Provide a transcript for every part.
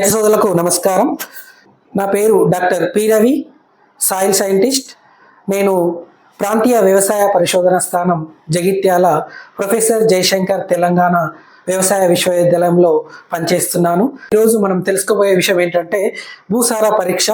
రైతు సోదరులకు నమస్కారం. నా పేరు doctor P Ravi soil scientist. నేను ప్రాంతీయ వ్యవసాయ పరిశోధన స్థానం జగిత్యాల ప్రొఫెసర్ జయశంకర్ తెలంగాణ వ్యవసాయ విశ్వవిద్యాలయంలో పనిచేస్తున్నాను. ఈరోజు మనం తెలుసుకోబోయే విషయం ఏంటంటే భూసార పరీక్ష.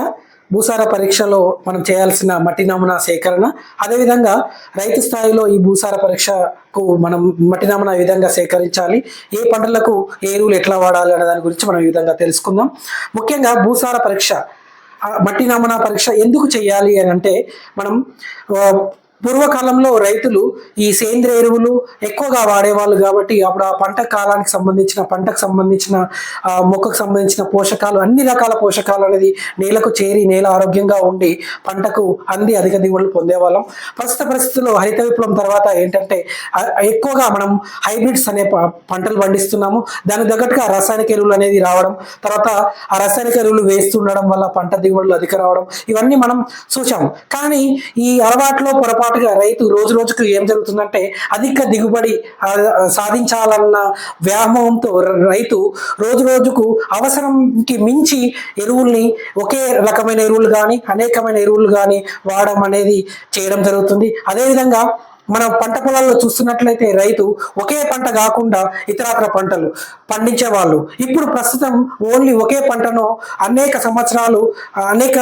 భూసార పరీక్షలో మనం చేయాల్సిన మట్టి నమూనా సేకరణ. అదేవిధంగా రైతు స్థాయిలో ఈ భూసార పరీక్షకు మనం మట్టి నమూనా విధంగా సేకరించాలి? ఏ పంటలకు ఏ ఎరువులు ఎట్లా వాడాలి అనే దాని గురించి మనం ఈ విధంగా తెలుసుకుందాం. ముఖ్యంగా భూసార పరీక్ష మట్టి నమూనా పరీక్ష ఎందుకు చేయాలి అని అంటే మనం పూర్వకాలంలో రైతులు ఈ సేంద్రియ ఎరువులు ఎక్కువగా వాడేవాళ్ళు కాబట్టి అప్పుడు ఆ పంట కాలానికి సంబంధించిన పంటకు సంబంధించిన మొక్కకు సంబంధించిన పోషకాలు అన్ని రకాల పోషకాలు అనేది నేలకు చేరి నేల ఆరోగ్యంగా ఉండి పంటకు అంది అధిక దిగుబడులు పొందేవాళ్ళం. ప్రస్తుత పరిస్థితుల్లో హరిత విప్లవం తర్వాత ఏంటంటే ఎక్కువగా మనం హైబ్రిడ్స్ అనే ప- పంటలు పండిస్తున్నాము. దానికి తగ్గట్టుగా రసాయనిక ఎరువులు అనేది రావడం తర్వాత ఆ రసాయనిక ఎరువులు వేస్తుండడం వల్ల పంట దిగుబడులు అధిక రావడం ఇవన్నీ మనం చూసాము కానీ ఈ అలవాట్లో పాటుగా రైతు రోజు రోజుకు ఏం జరుగుతుందంటే అధిక దిగుబడి సాధించాలన్న వ్యామోహంతో రైతు రోజు రోజుకు అవసరంకి మించి ఎరువుల్ని ఒకే రకమైన ఎరువులు కానీ అనేకమైన ఎరువులు కానీ వాడడం అనేది చేయడం జరుగుతుంది. అదేవిధంగా మనం పంట పొలాల్లో చూస్తున్నట్లయితే రైతు ఒకే పంట కాకుండా ఇతరాతర పంటలు పండించే వాళ్ళు ఇప్పుడు ప్రస్తుతం ఓన్లీ ఒకే పంటను అనేక సంవత్సరాలు అనేక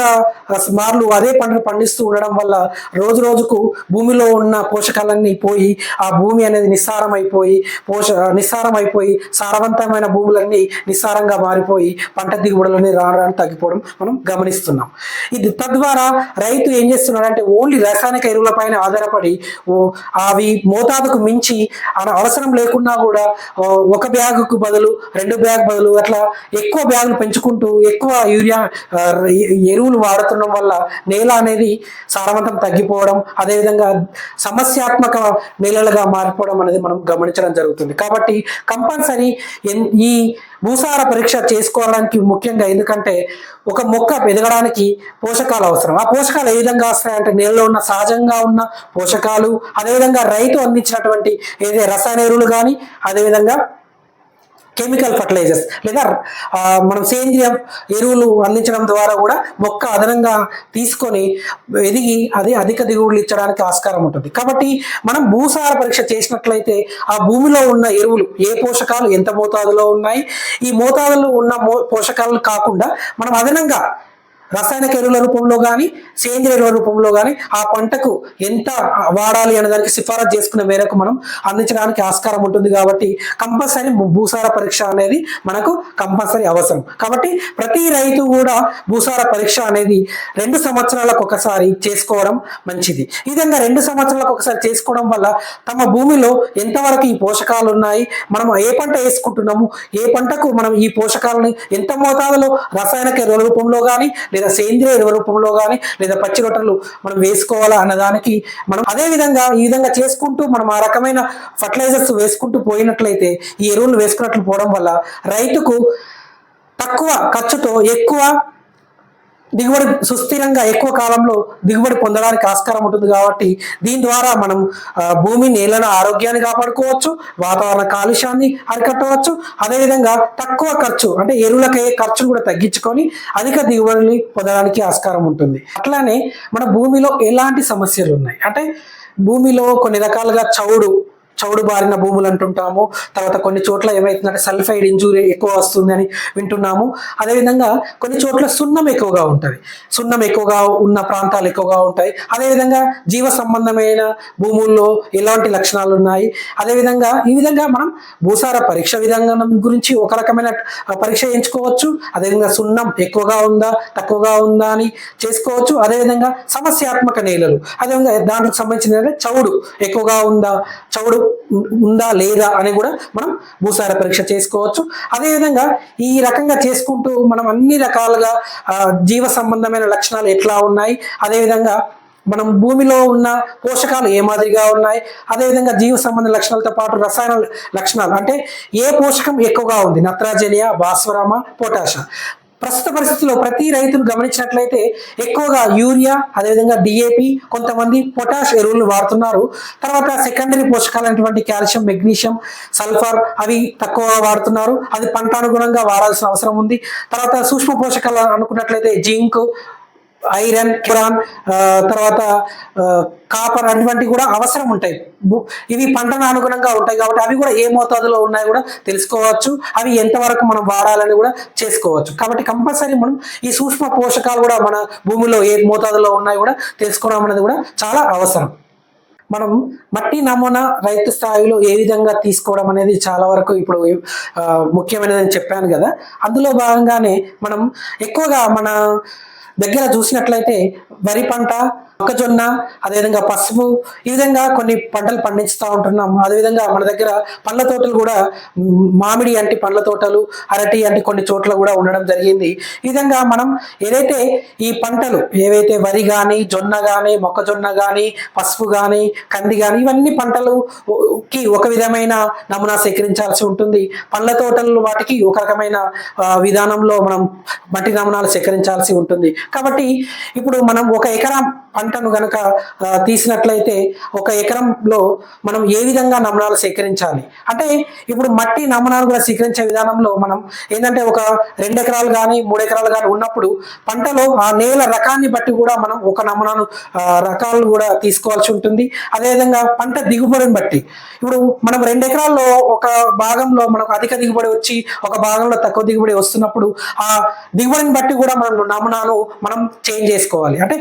మార్లు అదే పంటను పండిస్తూ ఉండడం వల్ల రోజు రోజుకు భూమిలో ఉన్న పోషకాలన్నీ పోయి ఆ భూమి అనేది నిస్సారం అయిపోయి పోష నిస్సారం అయిపోయి సారవంతమైన భూములన్నీ నిస్సారంగా మారిపోయి పంట దిగుబడులని రాను తగ్గిపోవడం మనం గమనిస్తున్నాం. ఇది తద్వారా రైతు ఏం చేస్తున్నాడంటే ఓన్లీ రాసాయనిక ఎరువులపైన ఆధారపడి ఓ అవి మోతాదుకు మించి అన- అవసరం లేకున్నా కూడా ఒక బ్యాగుకు బదులు రెండు బ్యాగ్ బదులు అట్లా ఎక్కువ బ్యాగులు పెంచుకుంటూ ఎక్కువ యూరియా ఎరువులు వాడుతుండడం వల్ల నేల అనేది సారవంతం తగ్గిపోవడం అదేవిధంగా సమస్యాత్మక నేలలుగా మారిపోవడం అనేది మనం గమనించడం జరుగుతుంది. కాబట్టి కంపల్సరీ ఎన్- ఈ భూసార పరీక్ష చేసుకోవడానికి ముఖ్యంగా ఎందుకంటే ఒక మొక్క ఎదగడానికి పోషకాలు అవసరం. ఆ పోషకాలు ఏ విధంగా వస్తాయంటే నేలలో ఉన్న సహజంగా ఉన్న పోషకాలు అదేవిధంగా రైతు అందించినటువంటి ఏదైతే రసాయన ఎరువులు కానీ అదేవిధంగా కెమికల్ ఫర్టిలైజర్స్ లేదా మనం సేంద్రియ ఎరువులు అందించడం ద్వారా కూడా మొక్క అదనంగా తీసుకొని ఎదిగి అది అధిక దిగుబడులు ఇచ్చడానికి ఆస్కారం ఉంటుంది. కాబట్టి మనం భూసార పరీక్ష చేసినట్లయితే ఆ భూమిలో ఉన్న ఎరువులు ఏ పోషకాలు ఎంత మోతాదులో ఉన్నాయి ఈ మోతాదులో ఉన్న మో- పోషకాలు కాకుండా మనం అదనంగా రసాయనిక ఎరువుల రూపంలో కానీ సేంద్రియ ఎరువుల రూపంలో కానీ ఆ పంటకు ఎంత వాడాలి అనే దానికి సిఫారసు చేసుకునే మేరకు మనం అందించడానికి ఆస్కారం ఉంటుంది కాబట్టి కంపల్సరీ భూసార పరీక్ష అనేది మనకు కంపల్సరీ అవసరం. కాబట్టి ప్రతి రైతు కూడా భూసార పరీక్ష అనేది రెండు సంవత్సరాలకు ఒకసారి చేసుకోవడం మంచిది. ఈ విధంగా రెండు సంవత్సరాలకు ఒకసారి చేసుకోవడం వల్ల తమ భూమిలో ఎంతవరకు ఈ పోషకాలు ఉన్నాయి మనం ఏ పంట వేసుకుంటున్నాము ఏ పంటకు మనం ఈ పోషకాలని ఎంత మోతాదులో రసాయనిక ఎరువుల రూపంలో కానీ లేదా సేంద్రియ ఎరువు రూపంలో కానీ లేదా పచ్చి రొట్టెలు మనం వేసుకోవాలా అన్నదానికి మనం అదే విధంగా ఈ విధంగా చేసుకుంటూ మనం ఆ రకమైన ఫర్టిలైజర్స్ వేసుకుంటూ పోయినట్లయితే ఈ ఎరువులు వేసుకున్నట్లు పోవడం వల్ల రైతుకు తక్కువ ఖర్చుతో ఎక్కువ దిగుబడి సుస్థిరంగా ఎక్కువ కాలంలో దిగుబడి పొందడానికి ఆస్కారం ఉంటుంది కాబట్టి దీని ద్వారా మనం భూమి నేలను ఆరోగ్యాన్ని కాపాడుకోవచ్చు వాతావరణ కాలుష్యాన్ని అరికట్టవచ్చు అదేవిధంగా తక్కువ ఖర్చు అంటే ఎరువులకయ్యే ఖర్చును కూడా తగ్గించుకొని అధిక దిగుబడిని పొందడానికి ఆస్కారం ఉంటుంది. అట్లానే మన భూమిలో ఎలాంటి సమస్యలు ఉన్నాయి? అంటే భూమిలో కొన్ని రకాలుగా చౌడు చౌడు బారిన భూములు అంటుంటాము. తర్వాత కొన్ని చోట్ల ఏమవుతుందంటే సల్ఫైడ్ ఇంజూరీ ఎక్కువ వస్తుందని వింటున్నాము. అదేవిధంగా కొన్ని చోట్ల సున్నం ఎక్కువగా ఉంటుంది. సున్నం ఎక్కువగా ఉన్న ప్రాంతాలు ఎక్కువగా ఉంటాయి. అదేవిధంగా జీవ సంబంధమైన భూముల్లో ఎలాంటి లక్షణాలు ఉన్నాయి? అదేవిధంగా ఈ విధంగా మనం భూసార పరీక్ష విధానం గురించి ఒక రకమైన పరీక్ష ఎంచుకోవచ్చు. అదేవిధంగా సున్నం ఎక్కువగా ఉందా తక్కువగా ఉందా అని చేసుకోవచ్చు. అదేవిధంగా సమస్యాత్మక నేలలు. అదేవిధంగా దానికి సంబంధించిన చౌడు ఎక్కువగా ఉందా? చౌడు ఉందా లేదా అని కూడా మనం భూసార పరీక్ష చేసుకోవచ్చు. అదేవిధంగా ఈ రకంగా చేసుకుంటూ మనం అన్ని రకాలుగా జీవ సంబంధమైన లక్షణాలు ఎట్లా ఉన్నాయి? అదేవిధంగా మనం భూమిలో ఉన్న పోషకాలు ఏ మాదిరిగా ఉన్నాయి? అదేవిధంగా జీవ సంబంధ లక్షణాలతో పాటు రసాయన లక్షణాలు అంటే ఏ పోషకం ఎక్కువగా ఉంది? నత్రజనియా భాస్వరామ పొటాషా ప్రస్తుత పరిస్థితుల్లో ప్రతి రైతును గమనించినట్లయితే ఎక్కువగా యూరియా అదేవిధంగా డిఏపి కొంతమంది పొటాష్ ఎరువులు వాడుతున్నారు. తర్వాత సెకండరీ పోషకాలైనటువంటి కాల్షియం మెగ్నీషియం సల్ఫర్ అవి తక్కువ వాడుతున్నారు. అది పంట అనుగుణంగా వాడాల్సిన అవసరం ఉంది. తర్వాత సూక్ష్మ పోషకాలు అనుకున్నట్లయితే జింక్ ఐరన్ కిరాన్ తర్వాత కాపర్ అటువంటివి కూడా అవసరం ఉంటాయి. ఇవి పంటను అనుగుణంగా ఉంటాయి కాబట్టి అవి కూడా ఏ మోతాదులో ఉన్నాయి కూడా తెలుసుకోవచ్చు. అవి ఎంతవరకు మనం వాడాలని కూడా చేసుకోవచ్చు. కాబట్టి కంపల్సరీ మనం ఈ సూక్ష్మ పోషకాలు కూడా మన భూమిలో ఏ మోతాదులో ఉన్నాయి కూడా తెలుసుకోవడం అనేది కూడా చాలా అవసరం. మనం మట్టి నమూనా రైతు స్థాయిలో ఏ విధంగా తీసుకోవడం అనేది చాలా వరకు ఇప్పుడు ముఖ్యమైనదని చెప్పాను కదా. అందులో భాగంగానే మనం ఎక్కువగా మన దగ్గర చూసినట్లయితే వరి పంట మొక్కజొన్న అదేవిధంగా పసుపు ఈ విధంగా కొన్ని పంటలు పండించుతూ ఉంటున్నాం అదేవిధంగా మన దగ్గర పండ్ల తోటలు కూడా మామిడి అంటి పండ్ల తోటలు అరటి అంటి కొన్ని చోట్ల కూడా ఉండడం జరిగింది. ఈ విధంగా మనం ఏదైతే ఈ పంటలు ఏవైతే వరి కానీ జొన్న కానీ మొక్కజొన్న కానీ పసుపు కానీ కంది కానీ ఇవన్నీ పంటలు కి ఒక విధమైన నమూనా సేకరించాల్సి ఉంటుంది. పండ్ల తోటలు వాటికి ఒక రకమైన విధానంలో మనం మట్టి నమూనాలు సేకరించాల్సి ఉంటుంది. కాబట్టి ఇప్పుడు మనం ఒక ఎకరా పంట పంటను గనక తీసినట్లయితే ఒక ఎకరంలో మనం ఏ విధంగా నమూనాలు సేకరించాలి? అంటే ఇప్పుడు మట్టి నమూనాలు కూడా సేకరించే విధానంలో మనం ఏంటంటే ఒక రెండు ఎకరాలు కానీ మూడు ఎకరాలు కానీ ఉన్నప్పుడు పంటలో ఆ నేల రకాన్ని బట్టి కూడా మనం ఒక నమూనాను రకాలు కూడా తీసుకోవాల్సి ఉంటుంది. అదేవిధంగా పంట దిగుబడిని బట్టి. ఇప్పుడు మనం రెండు ఎకరాల్లో ఒక భాగంలో మనకు అధిక దిగుబడి వచ్చి ఒక భాగంలో తక్కువ దిగుబడి వస్తున్నప్పుడు ఆ దిగుబడిని బట్టి కూడా మనం నమూనాలు మనం చేంజ్ చేసుకోవాలి. అంటే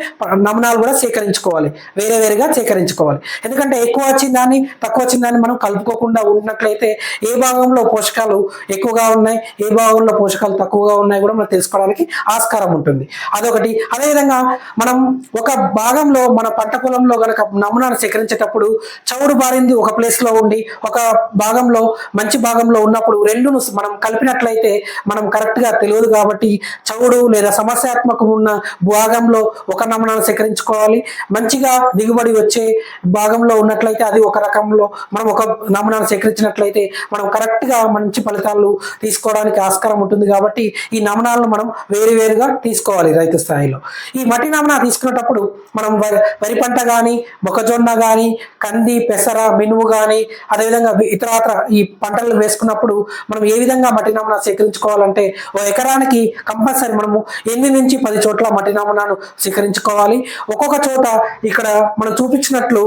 నమూనాలు కూడా సేకరించుకోవాలి. వేరే వేరేగా సేకరించుకోవాలి. ఎందుకంటే ఎక్కువ వచ్చిన దాన్ని తక్కువ వచ్చిన దాన్ని మనం కలుపుకోకుండా ఉన్నట్లయితే ఏ భాగంలో పోషకాలు ఎక్కువగా ఉన్నాయి ఏ భాగంలో పోషకాలు తక్కువగా ఉన్నాయి కూడా మనం తెలుసుకోవడానికి ఆస్కారం ఉంటుంది. అదొకటి. అదేవిధంగా మనం ఒక భాగంలో మన పంట పొలంలో గనక నమూనాను సేకరించేటప్పుడు చౌడు బారింది ఒక ప్లేస్లో ఉండి ఒక భాగంలో మంచి భాగంలో ఉన్నప్పుడు రెండును మనం కలిపినట్లయితే మనం కరెక్ట్గా తెలియదు కాబట్టి చౌడు లేదా సమస్యాత్మకం ఉన్న భాగంలో ఒక నమూనాను సేకరించుకోవాలి. మంచిగా దిగుబడి వచ్చే భాగంలో ఉన్నట్లయితే అది ఒక రకంలో మనం ఒక నమూనాను సేకరించినట్లయితే మనం కరెక్ట్గా మంచి ఫలితాలు తీసుకోవడానికి ఆస్కారం ఉంటుంది కాబట్టి ఈ నమూనాలను మనం వేరు వేరుగా తీసుకోవాలి రైతు స్థాయిలో. ఈ మట్టి నమూనా తీసుకునేటప్పుడు మనం వరి వరి పంట కానీ మొక్కజొన్న కానీ కంది పెసర మినుము కానీ అదేవిధంగా వి- ఇతరత్ర ఈ పంటలు వేసుకున్నప్పుడు మనం ఏ విధంగా మట్టి నమూనా సేకరించుకోవాలంటే ఓ ఎకరానికి కంపల్సరీ మనము ఎనిమిది నుంచి పది చోట్ల మట్టి నమూనాను సేకరించుకోవాలి. ఒక్కొక్క చోట ఇక్కడ మనం చూపించినట్లు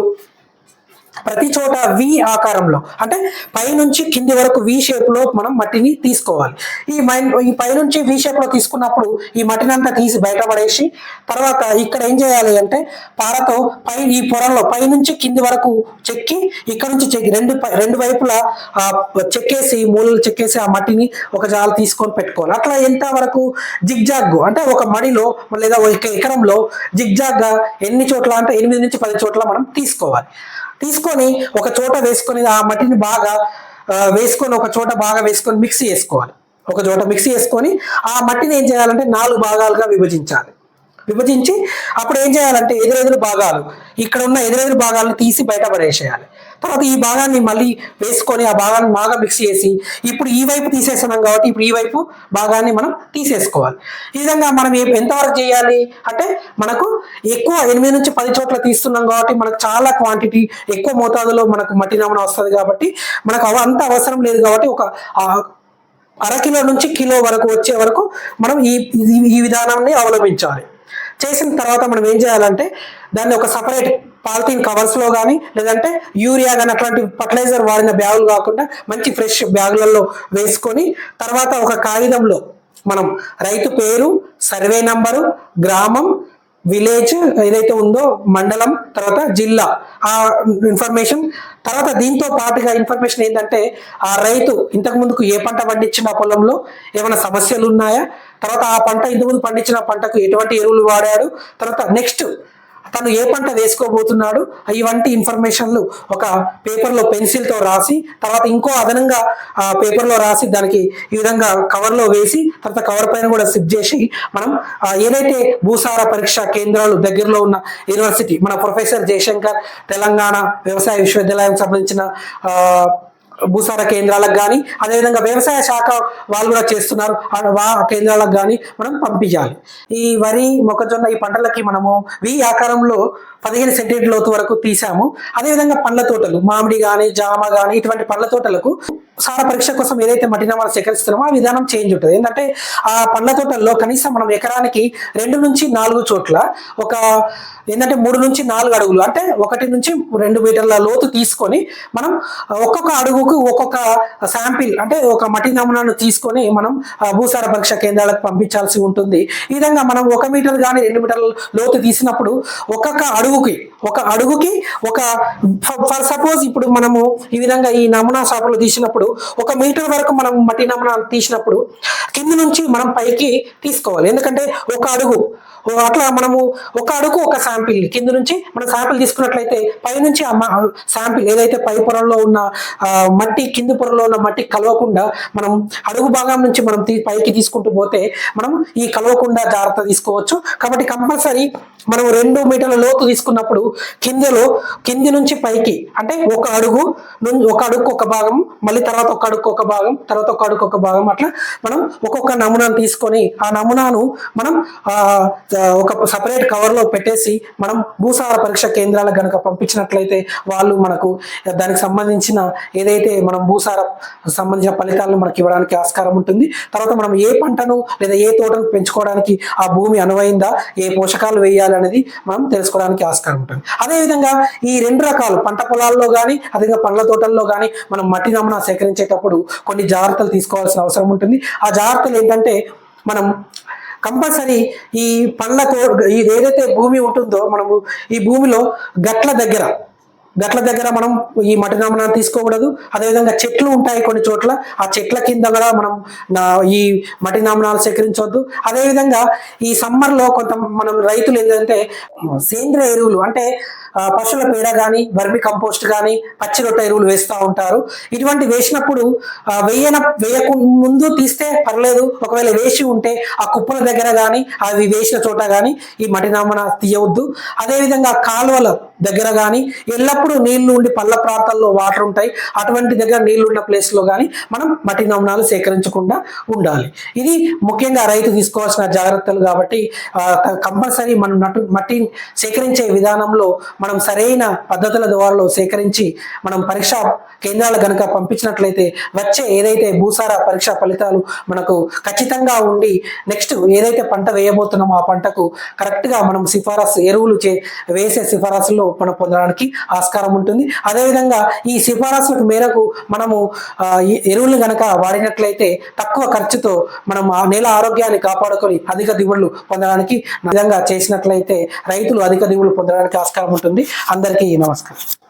ప్రతి చోట వి ఆకారంలో. అంటే పైనుంచి కింది వరకు వి షేప్లో మనం మట్టిని తీసుకోవాలి. ఈ మైన్ ఈ పైనుంచి వి షేప్లో తీసుకున్నప్పుడు ఈ మట్టిని అంతా తీసి బయటపడేసి తర్వాత ఇక్కడ ఏం చేయాలి అంటే పారతో పై ఈ పొరల్లో పైనుంచి కింది వరకు చెక్కి ఇక్కడ నుంచి చెక్కి రెండు పై- రెండు వైపులా ఆ చెక్కేసి మూలలు చెక్కేసి ఆ మట్టిని ఒక జాల తీసుకొని పెట్టుకోవాలి. అట్లా ఎంత వరకు జిగ్జాగ్ అంటే ఒక మడిలో లేదా ఒక ఎకరంలో జిగ్జాగ్గా ఎన్ని చోట్ల అంటే ఎనిమిది నుంచి పది చోట్ల మనం తీసుకోవాలి. తీసుకొని ఒక చోట వేసుకొని ఆ మట్టిని బాగా వేసుకొని ఒక చోట బాగా వేసుకొని మిక్సీ చేసుకోవాలి. ఒక చోట మిక్సీ చేసుకొని ఆ మట్టిని ఏం చేయాలంటే నాలుగు భాగాలుగా విభజించాలి. విభజించి అప్పుడు ఏం చేయాలంటే ఎదురెదురు భాగాలు ఇక్కడ ఉన్న ఎదురెదురు భాగాలను తీసి బయట పడేసేయాలి. తర్వాత ఈ భాగాన్ని మళ్ళీ వేసుకొని ఆ భాగాన్ని బాగా మిక్స్ చేసి ఇప్పుడు ఈ వైపు తీసేస్తున్నాం కాబట్టి ఇప్పుడు ఈ వైపు భాగాన్ని మనం తీసేసుకోవాలి. ఈ విధంగా మనం ఎంతవరకు చేయాలి? అంటే మనకు ఎక్కువ ఎనిమిది నుంచి పది చోట్ల తీస్తున్నాం కాబట్టి మనకు చాలా క్వాంటిటీ ఎక్కువ మోతాదులో మనకు మట్టి నమూనా వస్తుంది కాబట్టి మనకు అవ- అంత అవసరం లేదు కాబట్టి ఒక అరకిలో నుంచి కిలో వరకు వచ్చే వరకు మనం ఈ- ఈ విధానాన్ని అవలంబించాలి. చేసిన తర్వాత మనం ఏం చేయాలంటే దాన్ని ఒక సపరేట్ పాలిథిన్ కవర్స్లో కానీ లేదంటే యూరియా కానీ అట్లాంటి ఫర్టిలైజర్ వాడిన బ్యాగులు కాకుండా మంచి ఫ్రెష్ బ్యాగులలో వేసుకొని తర్వాత ఒక కాగితంలో మనం రైతు పేరు సర్వే నంబరు గ్రామం విలేజ్ ఏదైతే ఉందో మండలం తర్వాత జిల్లా ఆ ఇన్ఫర్మేషన్ తర్వాత దీంతో పాటుగా ఇన్ఫర్మేషన్ ఏంటంటే ఆ రైతు ఇంతకు ముందుకు ఏ పంట పండించిన పొలంలో ఏమైనా సమస్యలు ఉన్నాయా? తర్వాత ఆ పంట ఇంతకుముందు పండించిన పంటకు ఎటువంటి ఎరువులు వాడాడు? తర్వాత నెక్స్ట్ తను ఏ పంట వేసుకోబోతున్నాడు? ఇవంటి ఇన్ఫర్మేషన్లు ఒక పేపర్లో పెన్సిల్తో రాసి తర్వాత ఇంకో అదనంగా ఆ పేపర్లో రాసి దానికి ఈ విధంగా కవర్లో వేసి తర్వాత కవర్ పైన కూడా సిప్ చేసి మనం ఏదైతే భూసార పరీక్ష కేంద్రాలు దగ్గరలో ఉన్న యూనివర్సిటీ మన ప్రొఫెసర్ జయశంకర్ తెలంగాణ వ్యవసాయ విశ్వవిద్యాలయం సంబంధించిన ఆ, భూసార కేంద్రాలకు కానీ అదేవిధంగా వ్యవసాయ శాఖ వాళ్ళు కూడా చేస్తున్నారు. ఆ కేంద్రాలకు కానీ మనం పంపించాలి. ఈ వరి మొక్కజొన్న ఈ పంటలకి మనము వి ఆకారంలో పదిహేను సెంటీమీటర్ లోతు వరకు తీసాము అదేవిధంగా పండ్ల తోటలు మామిడి కానీ జామ కానీ ఇటువంటి పండ్ల తోటలకు సార పరీక్ష కోసం ఏదైతే మట్టి నమూనాలు సేకరిస్తున్నామో ఆ విధానం చేంజ్ ఉంటుంది. ఏంటంటే ఆ పండ్ల తోటల్లో కనీసం మనం ఎకరానికి రెండు నుంచి నాలుగు చోట్ల ఒక ఏంటంటే మూడు నుంచి నాలుగు అడుగులు అంటే ఒకటి నుంచి రెండు మీటర్ల లోతు తీసుకొని మనం ఒక్కొక్క అడుగుకు ఒక్కొక్క శాంపిల్ అంటే ఒక మట్టి నమూనాను తీసుకొని మనం భూసార పరీక్ష కేంద్రాలకు పంపించాల్సి ఉంటుంది. ఈ విధంగా మనం ఒక మీటర్ కానీ రెండు మీటర్ల లోతు తీసినప్పుడు ఒక్కొక్క అడుగు అడుగుకి ఒక అడుగుకి ఒక ఫర్ సపోజ్ ఇప్పుడు మనము ఈ విధంగా ఈ నమూనా షాపులో తీసినప్పుడు ఒక మీటర్ వరకు మనం మట్టి నమూనా తీసినప్పుడు కింద నుంచి మనం పైకి తీసుకోవాలి. ఎందుకంటే ఒక అడుగు. అట్లా మనము ఒక అడుగు ఒక శాంపిల్. కింద నుంచి మనం శాంపిల్ తీసుకున్నట్లయితే పై నుంచి ఆ శాంపిల్ ఏదైతే పై పొరల్లో ఉన్న మట్టి కింది పొరలో ఉన్న మట్టి కలవకుండా మనం అడుగు భాగం నుంచి మనం తీ- పైకి తీసుకుంటూ పోతే మనం ఈ కలవకుండా జాగ్రత్త తీసుకోవచ్చు. కాబట్టి కంపల్సరీ మనం రెండు మీటర్ల లోతు తీసుకున్నప్పుడు కిందలో కింది నుంచి పైకి అంటే ఒక అడుగు ఒక అడుగు ఒక భాగం మళ్ళీ తర్వాత ఒక అడుగు ఒక భాగం తర్వాత ఒక అడుగు ఒక భాగం అట్లా మనం ఒక్కొక్క నమూనాను తీసుకొని ఆ నమూనాను మనం ఒక సపరేట్ కవర్లో పెట్టేసి మనం భూసార పరీక్ష కేంద్రాలకు గనుక పంపించినట్లయితే వాళ్ళు మనకు దానికి సంబంధించిన ఏదైతే మనం భూసార సంబంధించిన ఫలితాలను మనకి ఇవ్వడానికి ఆస్కారం ఉంటుంది. తర్వాత మనం ఏ పంటను లేదా ఏ తోటను పెంచుకోవడానికి ఆ భూమి అనువైందా ఏ పోషకాలు వేయాలి అనేది మనం తెలుసుకోవడానికి ఆస్కారం ఉంటుంది. అదేవిధంగా ఈ రెండు రకాలు పంట పొలాల్లో కానీ అదేవిధంగా పండ్ల తోటల్లో కానీ మనం మట్టి నమూనా సేకరించేటప్పుడు కొన్ని జాగ్రత్తలు తీసుకోవాల్సిన అవసరం ఉంటుంది. ఆ వార్తలు ఏంటంటే మనం కంపల్సరీ ఈ పండ్లకు ఇది ఏదైతే భూమి ఉంటుందో మనము ఈ భూమిలో గట్ల దగ్గర గట్ల దగ్గర మనం ఈ మట్టి నమూనా తీసుకోకూడదు. అదేవిధంగా చెట్లు ఉంటాయి కొన్ని చోట్ల. ఆ చెట్ల కింద కూడా మనం ఈ మట్టి నమూనాలు సేకరించవద్దు. అదేవిధంగా ఈ సమ్మర్లో కొంత మనం రైతులు ఏంటంటే సేంద్రియ ఎరువులు అంటే పశువుల పేడ కానీ వర్మి కంపోస్ట్ కానీ పచ్చి రొట్ట ఎరువులు వేస్తూ ఉంటారు. ఇటువంటి వేసినప్పుడు వేయన వేయక ముందు తీస్తే పర్లేదు. ఒకవేళ వేసి ఉంటే ఆ కుప్పల దగ్గర కానీ అవి వేసిన చోట కానీ ఈ మట్టి నమూనా తీయవద్దు. అదేవిధంగా కాలువల దగ్గర కానీ ఎల్లప్పుడూ నీళ్ళు ఉండి పల్ల ప్రాంతాల్లో వాటర్ ఉంటాయి. అటువంటి దగ్గర నీళ్ళు ఉన్న ప్లేస్లో కానీ మనం మట్టి నమూనాలు సేకరించకుండా ఉండాలి. ఇది ముఖ్యంగా రైతు తీసుకోవాల్సిన జాగ్రత్తలు కాబట్టి కంపల్సరీ మనం నటు మట్టి సేకరించే విధానంలో మనం సరైన పద్ధతుల ద్వారా సేకరించి మనం పరీక్ష కేంద్రాలు కనుక పంపించినట్లయితే వచ్చే ఏదైతే భూసార పరీక్ష ఫలితాలు మనకు ఖచ్చితంగా ఉండి నెక్స్ట్ ఏదైతే పంట వేయబోతున్నామో ఆ పంటకు కరెక్ట్గా మనం సిఫారసు ఎరువులు చే వేసే సిఫారసులో మనం పొందడానికి ఆస్కారం ఉంటుంది. అదేవిధంగా ఈ సిఫారసులకు మేరకు మనము ఎరువులు గనక వాడినట్లయితే తక్కువ ఖర్చుతో మనం ఆ నేల ఆరోగ్యాన్ని కాపాడుకొని అధిక దిగుబడులు పొందడానికి నిజంగా విధంగా చేసినట్లయితే రైతులు అధిక దిగుబడులు పొందడానికి ఆస్కారం ఉంటుంది. ఉంటుంది అందరికీ నమస్కారం.